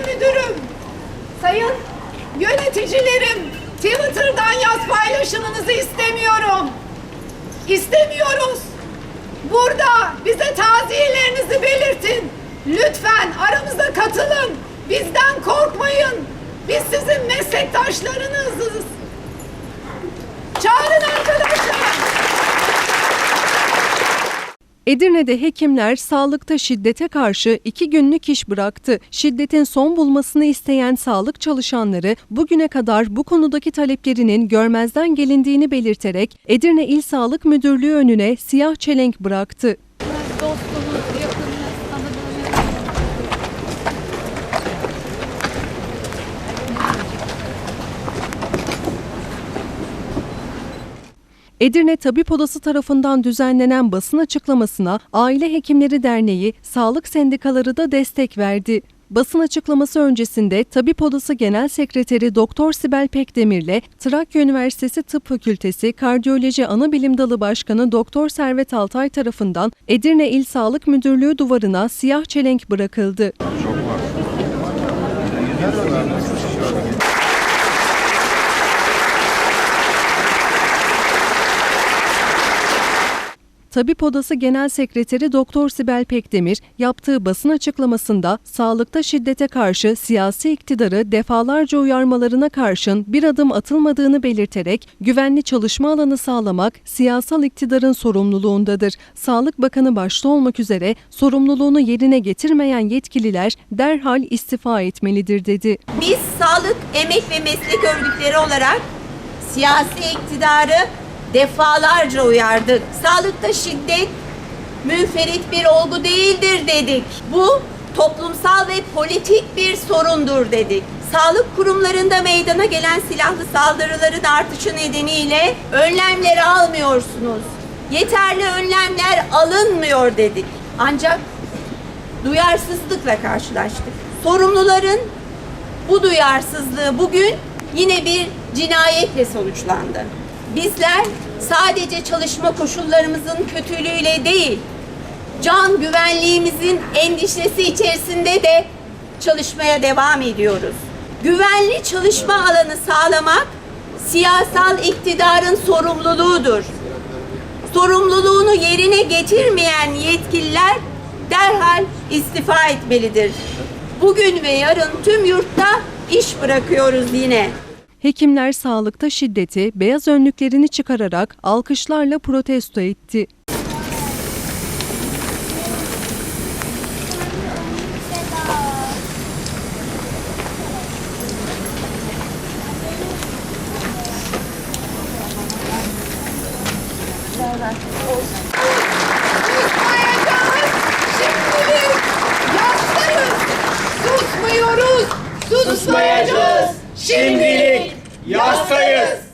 Sayın müdürüm, sayın yöneticilerim, Twitter'dan yaz paylaşımınızı istemiyorum. İstemiyoruz. Burada bize taziyelerinizi belirtin. Lütfen aramıza katılın. Bizden korkmayın. Biz sizin meslektaşlarınızız. Çağrın Edirne'de hekimler sağlıkta şiddete karşı iki günlük iş bıraktı. Şiddetin son bulmasını isteyen sağlık çalışanları bugüne kadar bu konudaki taleplerinin görmezden gelindiğini belirterek Edirne İl Sağlık Müdürlüğü önüne siyah çelenk bıraktı. Edirne Tabip Odası tarafından düzenlenen basın açıklamasına Aile Hekimleri Derneği, sağlık sendikaları da destek verdi. Basın açıklaması öncesinde Tabip Odası Genel Sekreteri Doktor Sibel Pekdemir'le Trakya Üniversitesi Tıp Fakültesi Kardiyoloji Anabilim Dalı Başkanı Doktor Servet Altay tarafından Edirne İl Sağlık Müdürlüğü duvarına siyah çelenk bırakıldı. Tabip Odası Genel Sekreteri Doktor Sibel Pekdemir yaptığı basın açıklamasında sağlıkta şiddete karşı siyasi iktidarı defalarca uyarmalarına karşın bir adım atılmadığını belirterek güvenli çalışma alanı sağlamak siyasal iktidarın sorumluluğundadır. Sağlık Bakanı başta olmak üzere sorumluluğunu yerine getirmeyen yetkililer derhal istifa etmelidir dedi. Biz sağlık, emek ve meslek örgütleri olarak siyasi iktidarı defalarca uyardık. Sağlıkta şiddet münferit bir olgu değildir dedik. Bu toplumsal ve politik bir sorundur dedik. Sağlık kurumlarında meydana gelen silahlı saldırıların artışı nedeniyle önlemleri almıyorsunuz. Yeterli önlemler alınmıyor dedik. Ancak duyarsızlıkla karşılaştık. Sorumluların bu duyarsızlığı bugün yine bir cinayetle sonuçlandı. Bizler sadece çalışma koşullarımızın kötülüğüyle değil, can güvenliğimizin endişesi içerisinde de çalışmaya devam ediyoruz. Güvenli çalışma alanı sağlamak siyasal iktidarın sorumluluğudur. Sorumluluğunu yerine getirmeyen yetkililer derhal istifa etmelidir. Bugün ve yarın tüm yurtta iş bırakıyoruz yine. Hekimler sağlıkta şiddeti beyaz önlüklerini çıkararak alkışlarla protesto etti. Susmayacağız. Susmuyoruz. Susmayacağız. Şimdilik yastayız.